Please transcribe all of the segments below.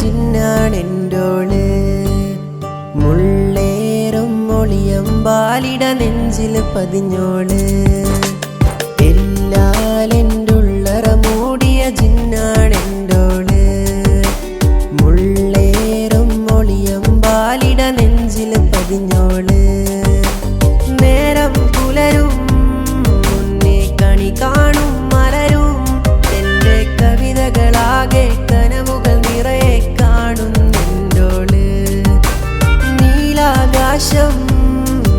ജിന്നാണെന്റോൾ മുള്ളേറും oleum ബാലിട നെഞ്ചിൽ പതിഞ്ഞോൾ എല്ലാലെന്റുള്ളറ മൂടിയ oleum ബാലിട നേരം മുന്നേ കണി കാണും മലരും. എന്റെ കവിതകളാകെ നീലാകാശം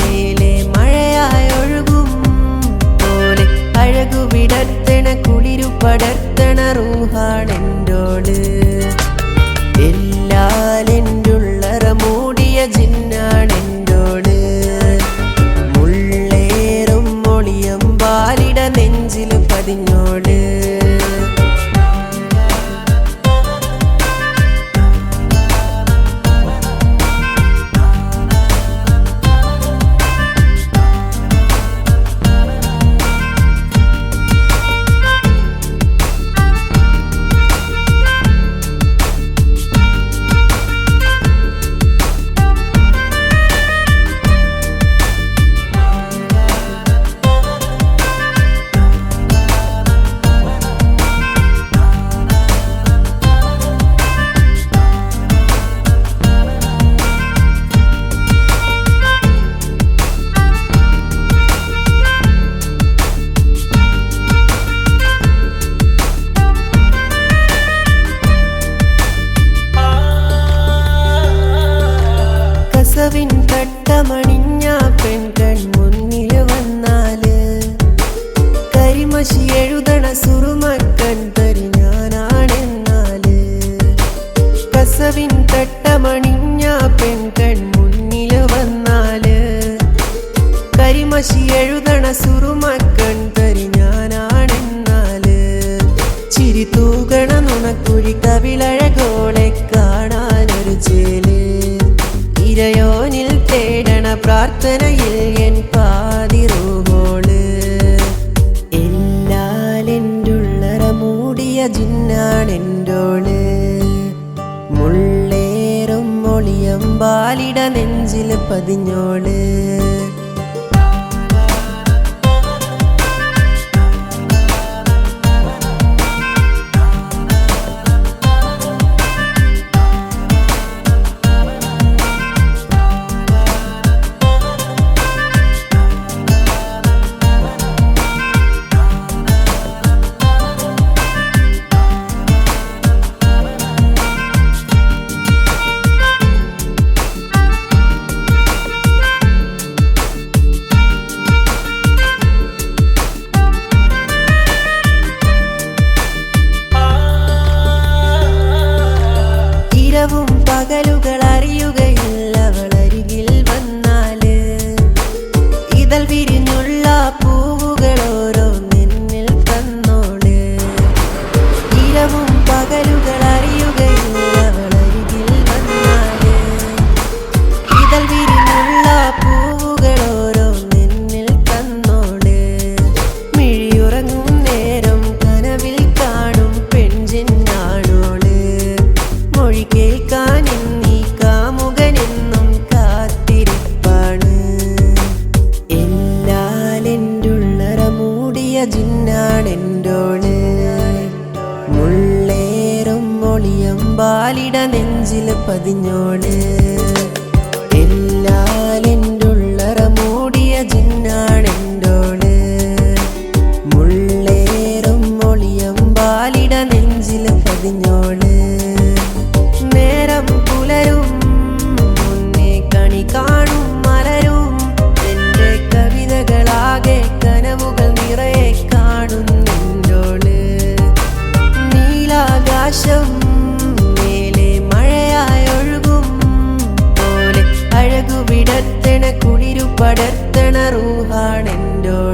മേലെ മഴയായി പോലെ അഴകു വിടർത്തണ കുളിരു പടർത്തണ നെഞ്ചിൽ പതിഞ്ഞോൾ തട്ടമണിഞ്ഞ പെൺകൺ മുന്നിൽ വന്നാൽ. കരിമഷി എഴുതണ സുറുമക്കൺ തരി ഞാനാണെന്നാൽ. കസവിൻ തട്ടമണിഞ്ഞ പെൺകൺ മുന്നിൽ വന്നാൽ. കരിമഷി എഴുതണ സുറുമക്കൺ തരിഞ്ഞാണെന്നാൽ ചിരി തൂകണ നുണക്കുഴി കവിളഴകോളെ കാണാനൊരു ചേൽ പ്രാർത്ഥനയിൽ എൻ പാതിറൂഹോൾ എല്ലാലെന്റുള്ളറ മൂടിയ ജിന്നാണെന്റോൾ മുള്ളേറും മൊളിയം ബാലിട നെഞ്ചിൽ പതിഞ്ഞോൾ. ജിന്നാണ് എല്ലാലെന്റുള്ളറ മൂടിയ ജിന്നാണെന്റോൾ മുള്ളേറും മൊളിയം പാലിട നെഞ്ചിൽ പതിഞ്ഞോൾ